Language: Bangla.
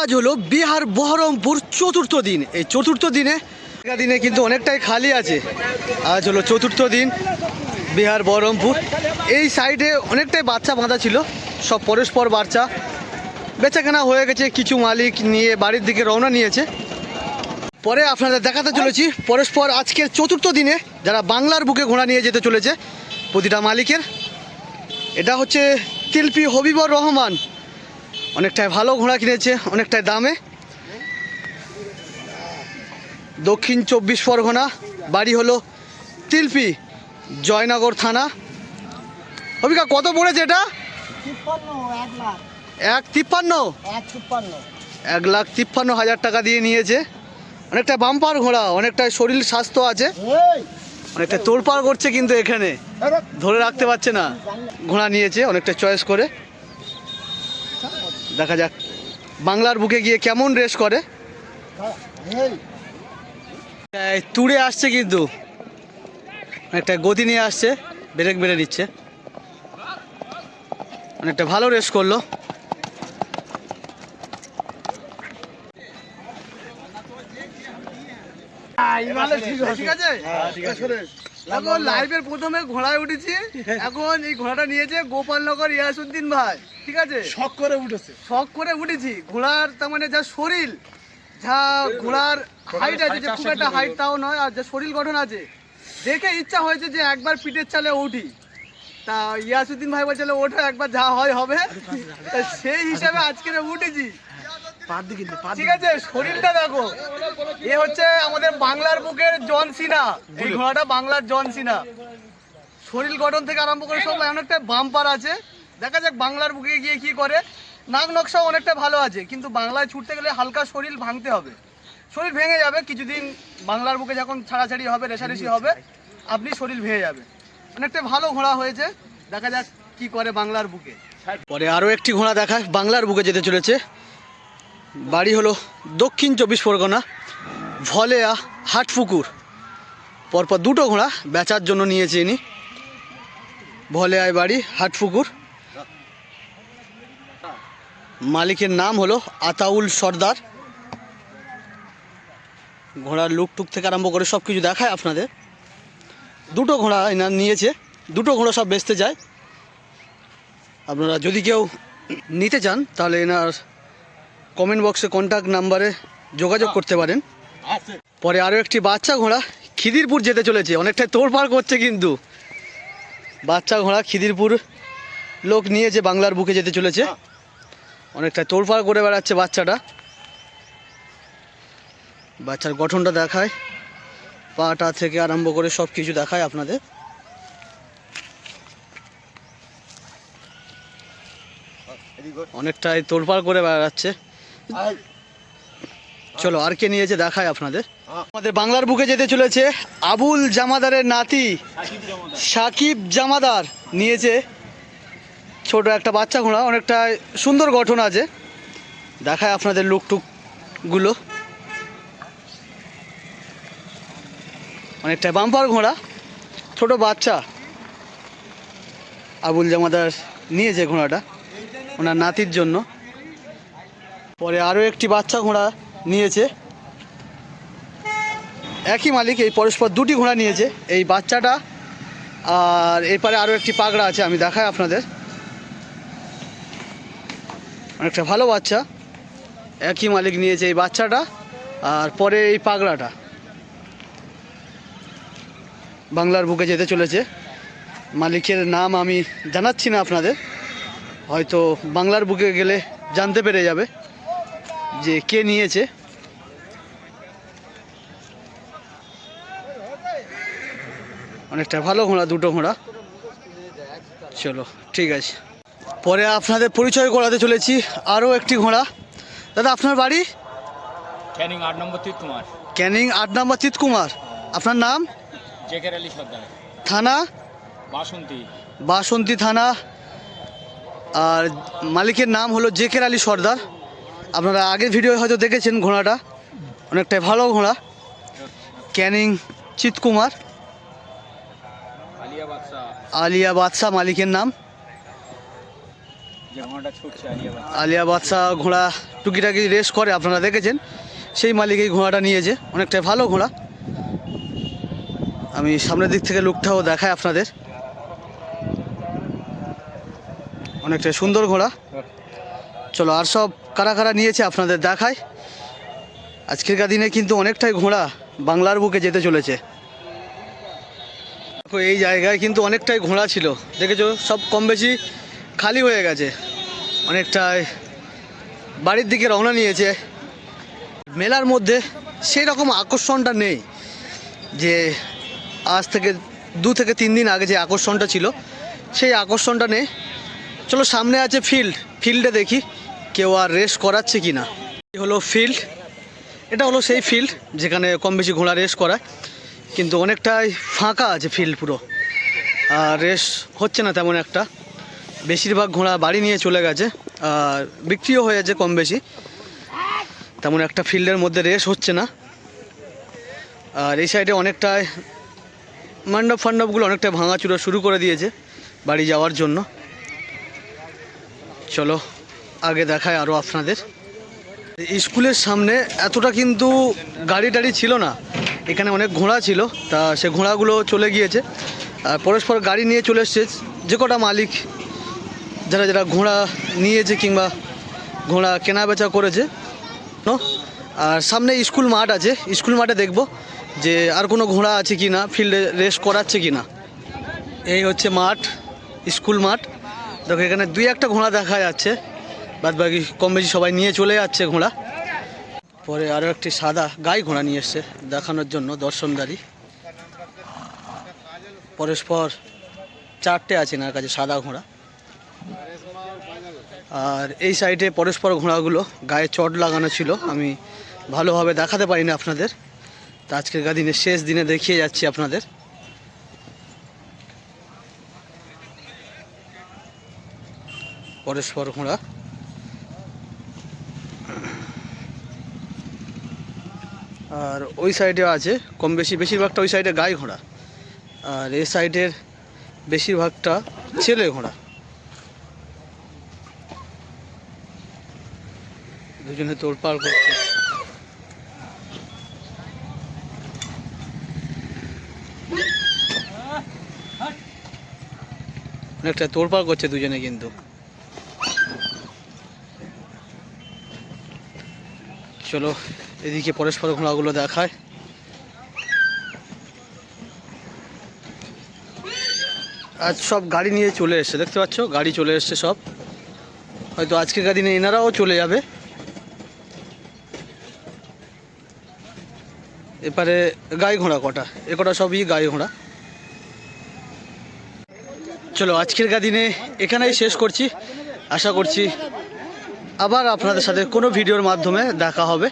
আজ হলো বিহার বহরমপুর চতুর্থ দিন। এই চতুর্থ দিনে দিনে কিন্তু অনেকটাই খালি আছে। আজ হলো চতুর্থ দিন বিহার বহরমপুর। এই সাইডে অনেকটাই বাচ্চা বাঁধা ছিল, সব পরস্পর বাচ্চা। বেচাকেনা হয়ে গেছে, কিছু মালিক নিয়ে বাড়ির দিকে রওনা নিয়েছে। পরে আপনাদের দেখাতে চলেছি, পরস্পর আজকের চতুর্থ দিনে যারা বাংলার বুকে ঘোড়া নিয়ে যেতে চলেছে, প্রতিটা মালিকের। এটা হচ্ছে তিলপি হবিবর রহমান। অনেকটাই ভালো ঘোড়া কিনেছে, অনেকটাই দামে। দক্ষিণ চব্বিশ পরগনা, বাড়ি হলো তিলপি, জয়নগর থানা। হবিকা, কত পড়েছে এটা? এক তিপ্পান্ন। এক লাখ তিপ্পান্ন হাজার টাকা দিয়ে নিয়েছে। অনেকটা বাম্পার ঘোড়া অনেকটা শরীর স্বাস্থ্য আছে। অনেকটা তোড়পাড় করছে কিন্তু এখানে। ধরে রাখতে পারছে না। ঘোড়া নিয়েছে, অনেকটা চয়েস করে। দেখা যাক। বাংলার বুকে গিয়ে কেমন রেস করে। তুড়ে আসছে কিন্তু। অনেকটা গতি নিয়ে আসছে ব্রেক বেড়ে নিচ্ছে। অনেকটা ভালো রেস করল। ঠিক আছে। এখন লাইভের প্রথমে ঘোড়ায় উঠেছি। এখন এই ঘোড়াটা নিয়েছে গোপালনগর ইয়াসুদ্দিন ভাই ঠিক আছে? শখ করে উঠেছে। শখ করে উঠেছি। ঘোড়ার তার মানে যা শরীর যা ঘোড়ার হাইট আছে যে খুব একটা হাইট তাও নয় আর যা শরীর গঠন আছে। দেখে ইচ্ছা হয়েছে যে একবার পিঠের চালে উঠি। তা ইয়াসুদ্দিন ভাই বলছিল ওঠো একবার যা হয় হবে। সেই হিসাবে আজকে উঠেছি। ঠিক আছে শরীরটা দেখো। এ হচ্ছে আমাদের বাংলার বুকের জন সিনা। এই ঘোড়াটা বাংলার জন সিনা। শরীর গঠন থেকে আরম্ভ করে সব অনেকটা বাম্পার আছে। দেখা যাক বাংলার বুকে গিয়ে কি করে। নাক নকশাও অনেকটা ভালো আছে কিন্তু বাংলায় ছুটতে গেলে হালকা শরীর ভাঙতে হবে। শরীর ভেঙে যাবে কিছুদিন বাংলার বুকে যখন ছাড়াছাড়ি হবে রেশারেশি হবে আপনি শরীর ভেঙে যাবে। অনেকটা ভালো ঘোড়া হয়েছে। দেখা যাক কি করে বাংলার বুকে। পরে আরও একটি ঘোড়া দেখায় বাংলার বুকে যেতে চলেছে। বাড়ি হলো দক্ষিণ চব্বিশ পরগনা, ভলেয়া, হাটপুকুর। পরপর দুটো ঘোড়া বেচার জন্য নিয়েছে ইনি। ভলেয়ায় বাড়ি, হাটপুকুর। মালিকের নাম হলো আতাউল সর্দার। ঘোড়ার লুক টুক থেকে আরম্ভ করে সব কিছু দেখায় আপনাদের। দুটো ঘোড়া এনার নিয়েছে, দুটো ঘোড়া সব বেচতে যায়। আপনারা যদি কেউ নিতে চান, তাহলে এনার কমেন্ট বক্সে কন্ট্যাক্ট নাম্বারে যোগাযোগ করতে পারেন। পরে আরও একটি বাচ্চা ঘোড়া খিদিরপুর যেতে চলেছে। অনেকটাই তোড়পাড় করছে কিন্তু। বাচ্চা ঘোড়া খিদিরপুর লোক নিয়েছে বাংলার বুকে যেতে চলেছে। অনেকটা তোড়পাড় করে বেড়াচ্ছে বাচ্চাটা। বাচ্চার গঠনটা দেখায়। পাটা থেকে আরম্ভ করে সব কিছু দেখায় আপনাদের। অনেকটাই তোড়পাড় করে বেড়াচ্ছে। চলো আর কে নিয়েছে দেখায় আপনাদের। আমাদের বাংলার বুকে যেতে চলেছে আবুল জামাদারের নাতি সাকিব জামাদার নিয়েছে ছোট একটা বাচ্চা ঘোড়া অনেকটা সুন্দর গঠন আছে। দেখায় আপনাদের লুক টুকগুলো অনেকটা বাম্পার ঘোড়া ছোট বাচ্চা আবুল জামাদার নিয়েছে ঘোড়াটা ওনার নাতির জন্য। পরে আরও একটি বাচ্চা ঘোড়া নিয়েছে। একই মালিক এই পরস্পর দুটি ঘোড়া নিয়েছে। এই বাচ্চাটা আর এরপরে আরও একটি পাগড়া আছে, আমি দেখাই আপনাদের। অনেকটা ভালো বাচ্চা। একই মালিক নিয়েছে এই বাচ্চাটা আর পরে এই পাগড়াটা। বাংলার বুকে যেতে চলেছে। মালিকের নাম আমি জানাচ্ছি না আপনাদের। হয়তো বাংলার বুকে গেলে জানতে পেরে যাবে। যে কে নিয়েছে? অনেকটা ভালো ঘোড়া দুটো ঘোড়া। চলো ঠিক আছে। পরে আপনাদের পরিচয় করাতে চলেছি। আরও একটি ঘোড়া। দাদা আপনার বাড়ি? ক্যানিং আট নম্বর তীর কুমার ক্যানিং আট নম্বর চিৎকুমার আপনার নাম? জেকের আলী সর্দার। থানা? বাসন্তী। বাসন্তী থানা। আর মালিকের নাম হলো জেকের আলী সর্দার। আপনারা আগের ভিডিও হয়তো দেখেছেন ঘোড়াটা। অনেকটাই ভালো ঘোড়া। ক্যানিং চিৎকুমার আলিয়া বাদশাহ। মালিকের নাম। আলিয়া বাদশাহ। ঘোড়া টুকিটাকি রেস করে আপনারা দেখেছেন। সেই মালিক এই ঘোড়াটা নিয়েছে। অনেকটাই ভালো ঘোড়া। আমি সামনের দিক থেকে লুকটাও দেখাই আপনাদের। অনেকটা সুন্দর ঘোড়া। চলো আর সব কারা কারা নিয়েছে আপনাদের দেখায়? আজকেরকার দিনে কিন্তু অনেকটাই ঘোড়া বাংলার বুকে যেতে চলেছে। দেখো, এই জায়গায় কিন্তু অনেকটাই ঘোড়া ছিল। দেখেছ? সব কম বেশি খালি হয়ে গেছে। অনেকটাই বাড়ির দিকে রওনা নিয়েছে। মেলার মধ্যে সেই রকম আকর্ষণটা নেই যে আজ থেকে দু থেকে তিন দিন আগে যে আকর্ষণটা ছিল, সেই আকর্ষণটা নেই। চলো, সামনে আছে ফিল্ড। ফিল্ডে দেখি। কেউ আর রেস করাচ্ছে কি না হলো ফিল্ড এটা হলো সেই ফিল্ড যেখানে কম বেশি ঘোড়া রেস করায়। কিন্তু অনেকটাই ফাঁকা আছে ফিল্ড পুরো। আর রেস হচ্ছে না তেমন একটা। বেশিরভাগ ঘোড়া বাড়ি নিয়ে চলে গেছে। আর বিক্রিও হয়েছে কম বেশি। তেমন একটা ফিল্ডের মধ্যে রেস হচ্ছে না। আর এই সাইডে অনেকটাই মণ্ডপ ফান্ডপগুলো অনেকটাই ভাঙাচুরো শুরু করে দিয়েছে বাড়ি যাওয়ার জন্য। চলো আগে দেখায় আরও আপনাদের। স্কুলের সামনে এতটা কিন্তু গাড়ি টাড়ি ছিল না। এখানে অনেক ঘোড়া ছিল, তা সে ঘোড়াগুলো চলে গিয়েছে। আর পরস্পর গাড়ি নিয়ে চলে এসছে, যে কটা মালিক, যারা যারা ঘোড়া নিয়েছে কিংবা ঘোড়া কেনা বেচা করেছে? আর সামনে স্কুল মাঠ আছে, স্কুল মাঠে দেখব যে আর কোনো ঘোড়া আছে কি না ফিল্ডে রেস করাচ্ছে কি না এই হচ্ছে মাঠ, স্কুল মাঠ। দেখো এখানে দুই একটা ঘোড়া দেখা যাচ্ছে। বাদ বাকি কম বেশি সবাই নিয়ে চলে যাচ্ছে ঘোড়া। পরে আরও একটি সাদা গাই ঘোড়া নিয়ে এসছে দেখানোর জন্য দর্শনদারি পরস্পর চারটে আছে না কাছে সাদা ঘোড়া। আর এই সাইডে পরস্পর ঘোড়াগুলো গায়ে চট লাগানো ছিল, আমি ভালোভাবে দেখাতে পারিনি আপনাদের। তা আজকের দিনের শেষ দিনে দেখিয়ে যাচ্ছি আপনাদের। পরস্পর ঘোড়া। আর ওই সাইডে আছে, কম বেশি, বেশিরভাগটা ওই সাইডে গায়ে ঘোড়া। আর এই সাইডের বেশিরভাগটা ছেলে ঘোড়া। দুজনে তোড়পাড় করছে। অনেকটা তোড়পাড় করছে দুজনে কিন্তু। চলো এদিকে পরস্পর ঘোড়াগুলো দেখায়। আজ সব গাড়ি নিয়ে চলে এসছে, দেখতে পাচ্ছ? গাড়ি চলে এসছে সব। হয়তো আজকের দিনে এনারাও চলে যাবে। এপারে গাই ঘোড়া কটা? এ কটা সবই গাই ঘোড়া। চলো আজকের দিনে এখানেই শেষ করছি। আশা করছি আবার আপনাদের সাথে কোনো ভিডিওর মাধ্যমে দেখা হবে।